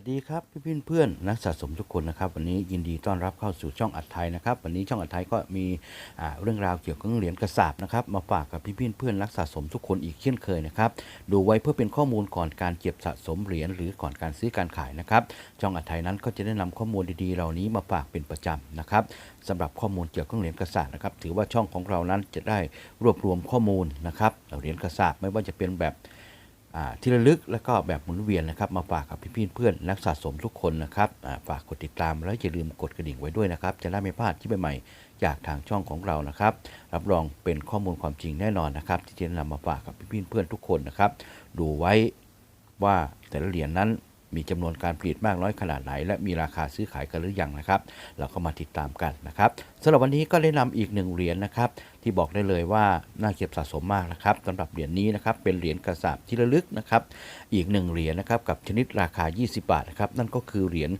วัสดีครับพี่พี่เพื่อนนักสะสมทุกคนนะครับ วันนี้ยินดีต้อนรับเข้าสู่ช่องอัดไทยนะครับ วันนี้ช่องอัดไทยก็มีเรื่องราวเกี่ยวกับเหรียญกระสาบนะครับมาฝากกับพี่พี่เพื่อนนักสะสมทุกคนอีกเช่นเคยนะครับดูไว้เพื่อเป็นข้อมูลก่อนการเก็บสะสมเหรียญหรือก่อนการซื้อการขายนะครับช่องอัดไทยนั้นก็จะได้นำข้อมูลดีๆ เหล่านี้มาฝากเป็นประจำนะครับสำหรับข้อมูลเกี่ยวกับเหรียญกระสาบนะครับถือว่าช่องของเรานั้นจะได้รวบรวมข้อมูลนะครับเหรียญกระสาบไม่ว่าจะเป็นแบบ ที่ระลึกและก็แบบหมุนเวียนนะครับมาฝากกับพี่ๆเพื่อนนักสะสมทุกคนนะครับฝากกดติดตามแล้วอย่าลืมกดกระดิ่งไว้ด้วยนะครับ จะได้ไม่พลาดที่ใหม่ๆจากทางช่องของเรานะครับรับรองเป็นข้อมูลความจริงแน่นอนนะครับ ที่จะนำมาฝากกับพี่ๆเพื่อนทุกคนนะครับ ดูไว้ว่าแต่ละเหรียญนั้น มีจำนวนการผลิตมากน้อยขนาดไหน และมีราคาซื้อขายกันหรือยังนะครับ เราก็มาติดตามกันนะครับสำหรับวันนี้ก็ได้นำอีกหนึ่งเหรียญนะครับ ที่บอกได้เลยว่าน่าเก็บสะสมมากนะครับสำหรับเหรียญนี้นะครับเป็นเหรียญกระสาบที่ระลึกนะครับอีกหนึ่งเหรียญนะครับกับชนิดราคา 20 บาทนะครับนั่นก็คือเหรียญ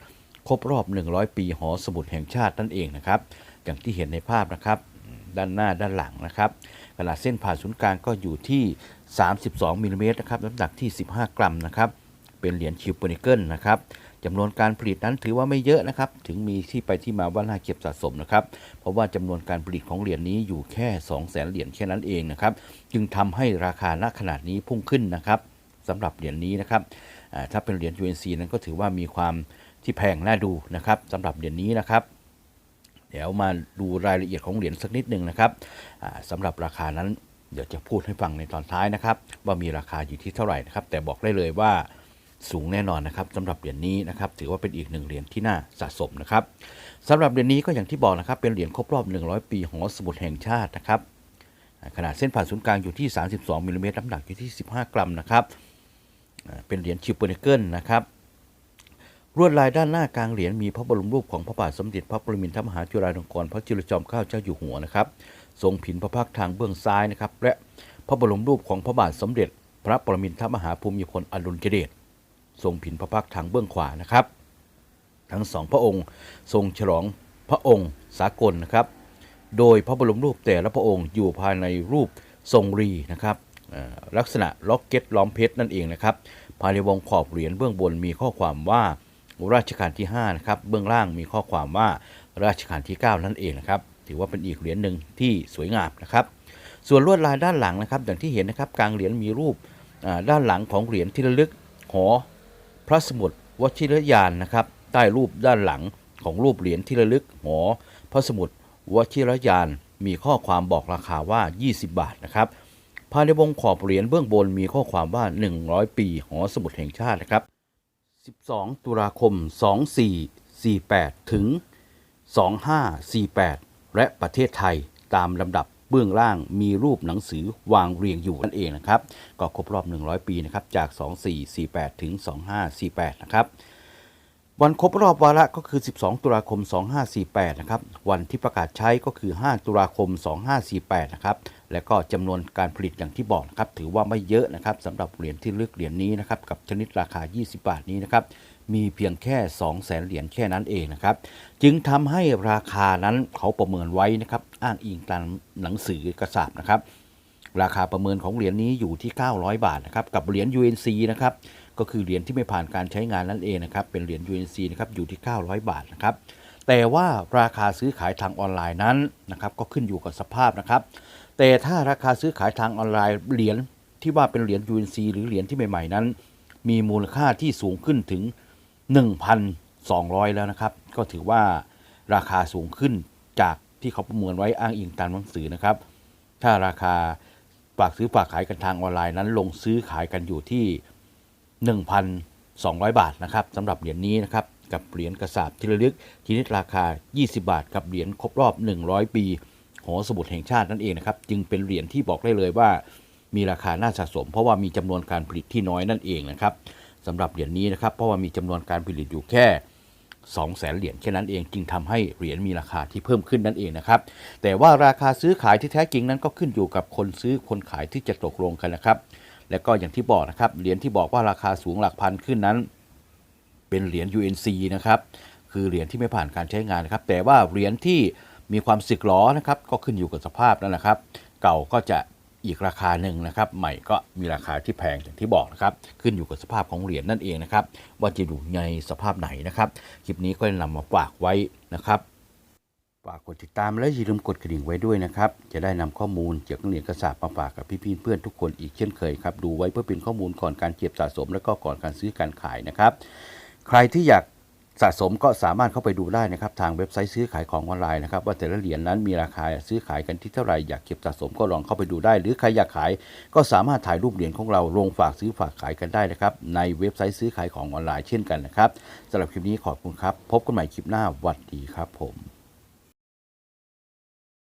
ครบรอบ 100 ปีหอสมุดแห่งชาตินั่นเองนะครับอย่างที่เห็นในภาพนะครับด้านหน้าด้านหลังนะครับขนาดเส้นผ่าศูนย์กลางก็อยู่ที่ 32มิลลิเมตรนะครับน้ำหนักที่ 15 กรัมนะครับ เป็นเหรียญคิวเปอร์นิเกิลนะครับจำนวนการผลิตนั้นถือว่าไม่เยอะนะครับ ถึงมีที่ไปที่มาว่าน่าเก็บสะสมนะครับ เพราะว่าจำนวนการผลิตของเหรียญนี้อยู่แค่ 2 0 0แสนเหรียญแค่นั้นเองนะครับ จึงทำให้ราคาณขนาดนี้พุ่งขึ้นนะครับสำหรับเหรียญนี้นะครับถ้าเป็นเหรียญ UNC นั้นก็ถือว่ามีความที่แพงน่าดูนะครับสำหรับเหรียญนี้นะครับเดี๋ยวมาดูรายละเอียดของเหรียญสักนิดหนึ่งนะครับอ่าสำหรับราคานั้นเดี๋ยวจะพูดให้ฟังในตอนท้ายนะครับ ว่ามีราคาอยู่ที่เท่าไหร่นะครับ แต่บอกได้เลยว่า สูงแน่นอนนะครับสำหรับเหรียญนี้นะครับถือว่าเป็นอีกหนึ่งเหรียญที่น่าสะสมนะครับสำหรับเหรียญนี้ก็อย่างที่บอกนะครับเป็นเหรียญครบรอบ 100 ปีหอสมุดแห่งชาตินะครับขนาดเส้นผ่านศูนย์กลางอยู่ที่ 32มิลลิเมตรน้ำหนักอยู่ที่ 15 กรัมนะครับเป็นเหรียญชิปเปอร์เนเกิลนะครับลวดลายด้านหน้ากลางเหรียญมีพระบรมรูปของพระบาทสมเด็จพระปรมินทรมหาจุฬาลงกรณ์พระจุลจอมเกล้าเจ้าอยู่หัวนะครับทรงผินพระพักทางเบื้องซ้ายนะครับและพระบรมรูปของพระบาทสมเด็จ พระปรมินทรมหาภูมิพลอดุลยเดช ทรงผินพระพักทางเบื้องขวานะครับ ทั้งสองพระองค์ทรงฉลองพระองค์สากลนะครับ โดยพระบรมรูปแต่ละพระองค์อยู่ภายในรูปทรงรีนะครับลักษณะล็อกเก็ตล้อมเพชรนั่นเองนะครับ ภายในวงขอบเหรียญเบื้องบนมีข้อความว่าราชการที่5นะครับเบื้องล่างมีข้อความว่าราชการที่ 9 นั่นเองนะครับ ถือว่าเป็นอีกเหรียญหนึ่งที่สวยงามนะครับ ส่วนลวดลายด้านหลังนะครับ อย่างที่เห็นนะครับกลางเหรียญมีรูปด้านหลังของเหรียญที่ระลึกหอ ระสมุดวชิรยานนะครับ ใต้รูปด้านหลังของรูปเหรียญที่ระลึกหอพระสมุดวชิรยานมีข้อความบอกราคาว่า 20 บาทนะครับภายในวงขอบเหรียญเบื้องบนมีข้อความว่า 100 ปีหอสมุดแห่งชาตินะครับ 12 ตุลาคม 2448 ถึง 2548 และประเทศไทยตามลำดับ เบื้องล่างมีรูปหนังสือวางเรียงอยู่นั่นเองนะครับ ก็ครบรอบ 100 ปีนะครับ จาก 2448 ถึง 2548 นะครับ วันครบรอบวาระก็คือ 12 ตุลาคม 2548 นะครับ วันที่ประกาศใช้ก็คือ 5 ตุลาคม 2548 นะครับ และก็จำนวนการผลิตอย่างที่บอกนะครับถือว่าไม่เยอะนะครับสำหรับเหรียญที่ลึกเหรียญนี้นะครับกับชนิดราคา 20 บาทนี้นะครับมีเพียงแค่ 2 0 0แสนเหรียญแค่นั้นเองนะครับ จึงทำให้ราคานั้นเขาประเมินไว้นะครับอ้างอิงตามหนังสือกระสาบนะครับ ราคาประเมินของเหรียญนี้อยู่ที่ 900 บาทนะครับกับเหรียญ UNC นะครับก็คือเหรียญที่ไม่ผ่านการใช้งานนั่นเองนะครับเป็นเหรียญ UNC นะครับอยู่ที่ 900 บาทนะครับแต่ว่าราคาซื้อขายทางออนไลน์นั้นนะครับก็ขึ้นอยู่กับสภาพนะครับ แต่ถ้าราคาซื้อขายทางออนไลน์เหรียญที่ว่าเป็นเหรียญ UNC หรือเหรียญที่ใหม่ๆนั้น มีมูลค่าที่สูงขึ้นถึง 1,200 แล้วนะครับ ก็ถือว่าราคาสูงขึ้นจากที่เขาประเมินไว้อ้างอิงตามหนังสือนะครับ ถ้าราคาฝากซื้อฝากขายกันทางออนไลน์นั้น ลงซื้อขายกันอยู่ที่ 1,200 บาทนะครับสำหรับเหรียญนี้นะครับกับเหรียญกระสาบที่ระลึกชนิดราคา 20 บาท กับเหรียญครบรอบ 100 ปี หอสมุดแห่งชาตินั่นเองนะครับ จึงเป็นเหรียญที่บอกได้เลยว่า มีราคาน่าสะสม เพราะว่ามีจำนวนการผลิตที่น้อยนั่นเองนะครับสำหรับเหรียญนี้นะครับ เพราะว่ามีจำนวนการผลิตอยู่แค่2 0 0แสนเหรียญแค่นั้นเองจึงทำให้เหรียญมีราคาที่เพิ่มขึ้นนั่นเองนะครับ แต่ว่าราคาซื้อขายที่แท้จริงนั้นก็ขึ้นอยู่กับคนซื้อคนขายที่จะตกลงกันนะครับ และก็อย่างที่บอกนะครับเหรียญที่บอกว่าราคาสูงหลักพันขึ้นนั้น เป็นเหรียญ UNC นะครับคือเหรียญที่ไม่ผ่านการใช้งานนะครับ แต่ว่าเหรียญที่ มีความสึกหรอนะครับก็ขึ้นอยู่กับสภาพนั่นแหละครับ เก่าก็จะอีกราคาหนึ่งนะครับ ใหม่ก็มีราคาที่แพงอย่างที่บอกนะครับ ขึ้นอยู่กับสภาพของเหรียญนั่นเองนะครับ ว่าจะอยู่ในสภาพไหนนะครับ คลิปนี้ก็นำมาฝากไว้นะครับฝากกดติดตามและอย่าลืมกดกระดิ่งไว้ด้วยนะครับ จะได้นำข้อมูลเกี่ยวกับเหรียญกระสาบมาฝากกับพี่ๆเพื่อนทุกคนอีกเช่นเคยครับ ดูไว้เพื่อเป็นข้อมูลก่อนการเก็บสะสม และก็ก่อนการซื้อการขายนะครับ ใครที่อยาก สะสมก็สามารถเข้าไปดูได้นะครับทางเว็บไซต์ซื้อขายของออนไลน์นะครับว่าแต่ละเหรียญนั้นมีราคาซื้อขายกันที่เท่าไหร่อยากเก็บสะสมก็ลองเข้าไปดูได้ หรือใครอยากขายก็สามารถถ่ายรูปเหรียญของเราลงฝากซื้อฝากขายกันได้นะครับในเว็บไซต์ซื้อขายของออนไลน์เช่นกันนะครับสำหรับคลิปนี้ขอบคุณครับ พบกันใหม่คลิปหน้าวัสดีครับผม